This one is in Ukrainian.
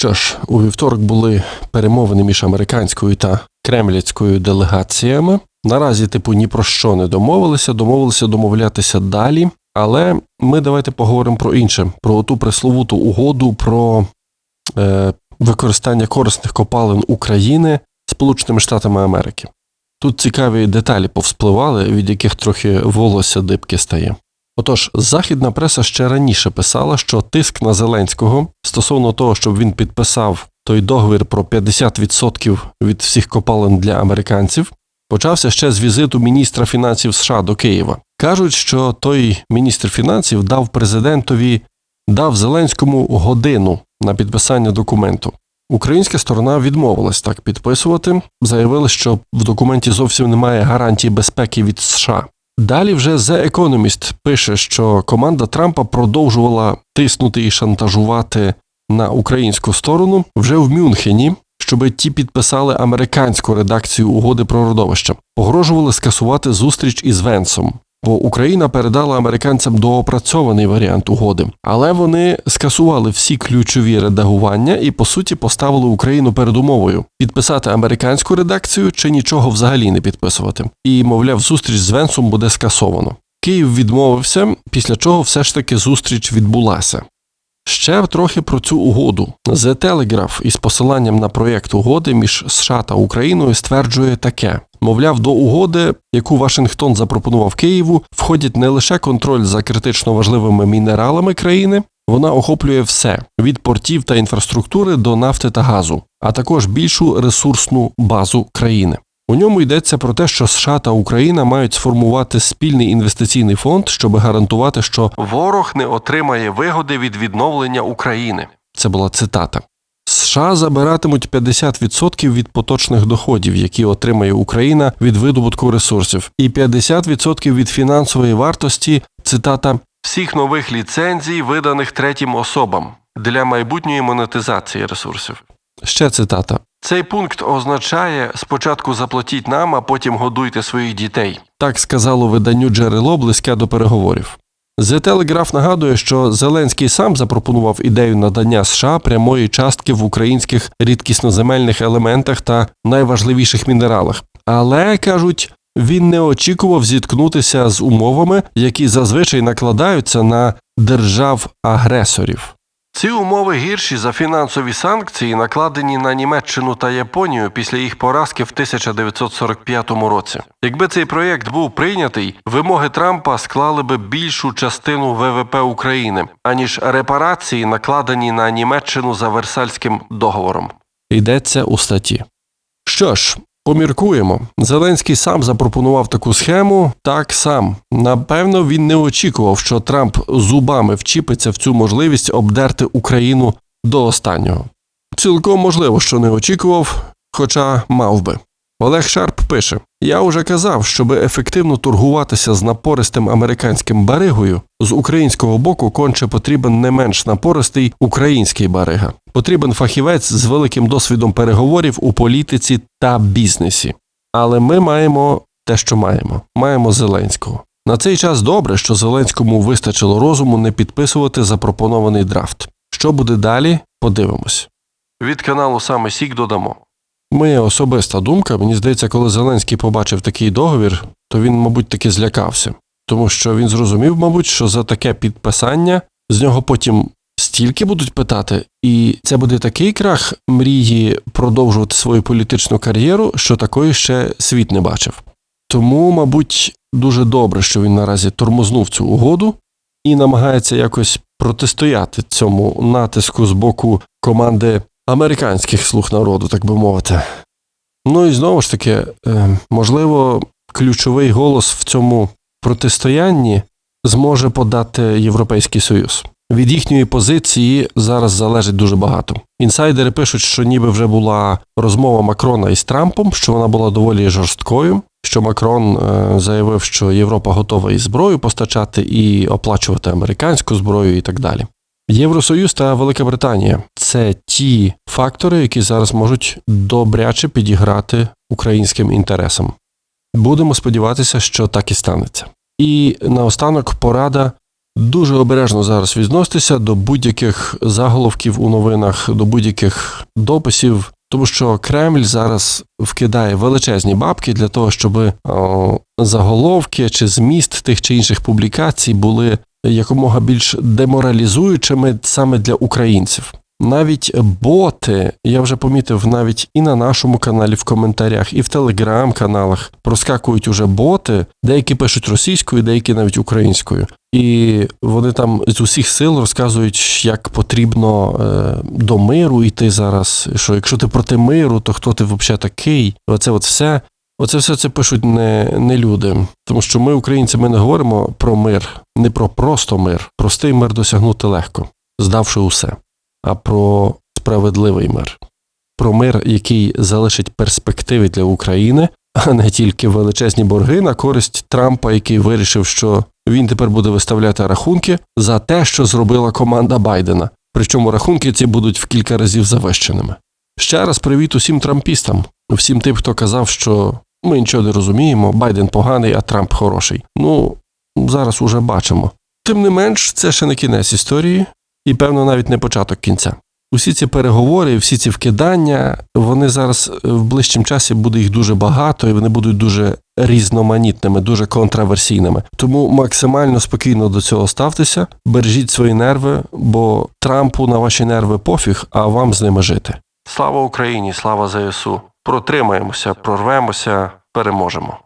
Що ж, у вівторок були перемовини між американською та кремлівською делегаціями. Наразі, типу, ні про що не домовилися, домовилися домовлятися далі. Але ми давайте поговоримо про інше: про ту пресловуту угоду про е, використання корисних копалин України Сполученими Штатами Америки. Тут цікаві деталі повспливали, від яких трохи волосся дибки стає. Отож, західна преса ще раніше писала, що тиск на Зеленського стосовно того, щоб він підписав той договір про 50% від всіх копалин для американців, почався ще з візиту міністра фінансів США до Києва. Кажуть, що той міністр фінансів дав президентові, дав Зеленському годину на підписання документу. Українська сторона відмовилась так підписувати, заявили, що в документі зовсім немає гарантії безпеки від США. Далі вже The Economist пише, що команда Трампа продовжувала тиснути і шантажувати на українську сторону вже в Мюнхені, щоби ті підписали американську редакцію угоди про родовище, погрожували скасувати зустріч із Венсом. Бо Україна передала американцям доопрацьований варіант угоди, але вони скасували всі ключові редагування і по суті поставили Україну перед умовою підписати американську редакцію чи нічого взагалі не підписувати. І мовляв, зустріч з Венсом буде скасовано. Київ відмовився, після чого все ж таки зустріч відбулася. Ще трохи про цю угоду. The Telegraph із посиланням на проєкт угоди між США та Україною стверджує таке: мовляв, до угоди, яку Вашингтон запропонував Києву, входять не лише контроль за критично важливими мінералами країни, вона охоплює все від портів та інфраструктури до нафти та газу, а також більшу ресурсну базу країни. У ньому йдеться про те, що США та Україна мають сформувати спільний інвестиційний фонд, щоб гарантувати, що ворог не отримає вигоди від відновлення України. Це була цитата. США забиратимуть 50% від поточних доходів, які отримає Україна від видобутку ресурсів, і 50% від фінансової вартості цитата всіх нових ліцензій, виданих третім особам для майбутньої монетизації ресурсів. Ще цитата. Цей пункт означає спочатку заплатіть нам, а потім годуйте своїх дітей. Так сказало виданню джерело близьке до переговорів. The Telegraph нагадує, що Зеленський сам запропонував ідею надання США прямої частки в українських рідкісноземельних елементах та найважливіших мінералах. Але кажуть, він не очікував зіткнутися з умовами, які зазвичай накладаються на держав-агресорів. Ці умови гірші за фінансові санкції, накладені на Німеччину та Японію після їх поразки в 1945 році. Якби цей проєкт був прийнятий, вимоги Трампа склали би більшу частину ВВП України, аніж репарації, накладені на Німеччину за Версальським договором. Йдеться у статті. Що ж, Поміркуємо. Зеленський сам запропонував таку схему, так сам. Напевно, він не очікував, що Трамп зубами вчіпиться в цю можливість обдерти Україну до останнього. Цілком можливо, що не очікував, хоча мав би. Олег Шарп пише: Я уже казав, щоб ефективно торгуватися з напористим американським баригою, з українського боку конче потрібен не менш напористий український барига. Потрібен фахівець з великим досвідом переговорів у політиці та бізнесі. Але ми маємо те, що маємо. Маємо Зеленського. На цей час добре, що Зеленському вистачило розуму не підписувати запропонований драфт. Що буде далі, подивимось. Від каналу саме Сік додамо. Моя особиста думка, мені здається, коли Зеленський побачив такий договір, то він, мабуть, таки злякався, тому що він зрозумів, мабуть, що за таке підписання з нього потім стільки будуть питати, і це буде такий крах мрії продовжувати свою політичну кар'єру, що такої ще світ не бачив. Тому, мабуть, дуже добре, що він наразі тормознув цю угоду і намагається якось протистояти цьому натиску з боку команди американських слуг народу, так би мовити. Ну і знову ж таки, е, можливо, ключовий голос в цьому протистоянні зможе подати Європейський Союз. Від їхньої позиції зараз залежить дуже багато. Інсайдери пишуть, що ніби вже була розмова Макрона із Трампом, що вона була доволі жорсткою. Що Макрон е, заявив, що Європа готова і зброю постачати, і оплачувати американську зброю, і так далі. Євросоюз та Велика Британія це ті фактори, які зараз можуть добряче підіграти українським інтересам. Будемо сподіватися, що так і станеться. І наостанок порада Дуже обережно зараз відноситися до будь-яких заголовків у новинах, до будь-яких дописів, тому що Кремль зараз вкидає величезні бабки для того, щоб заголовки чи зміст тих чи інших публікацій були якомога більш деморалізуючими саме для українців. Навіть боти, я вже помітив, навіть і на нашому каналі в коментарях, і в телеграм-каналах проскакують уже боти, деякі пишуть російською, деякі навіть українською. І вони там з усіх сил розказують, як потрібно е, до миру йти зараз. Що якщо ти проти миру, то хто ти взагалі такий? Оце от все. Оце все це пишуть не, не люди. Тому що ми, українці, ми не говоримо про мир, не про просто мир. Простий мир досягнути легко, здавши усе а про справедливий мир, про мир, який залишить перспективи для України, а не тільки величезні борги на користь Трампа, який вирішив, що він тепер буде виставляти рахунки за те, що зробила команда Байдена. Причому рахунки ці будуть в кілька разів завищеними. Ще раз привіт усім трампістам, всім тим, хто казав, що ми нічого не розуміємо, Байден поганий, а Трамп хороший. Ну, зараз уже бачимо. Тим не менш, це ще не кінець історії і, певно, навіть не початок кінця. Усі ці переговори, всі ці вкидання, вони зараз е, в ближчим часі буде їх дуже багато, і вони будуть дуже різноманітними, дуже контраверсійними. Тому максимально спокійно до цього ставтеся, бережіть свої нерви, бо Трампу на ваші нерви пофіг, а вам з ними жити. Слава Україні, слава ЗСУ! Протримаємося, прорвемося, переможемо.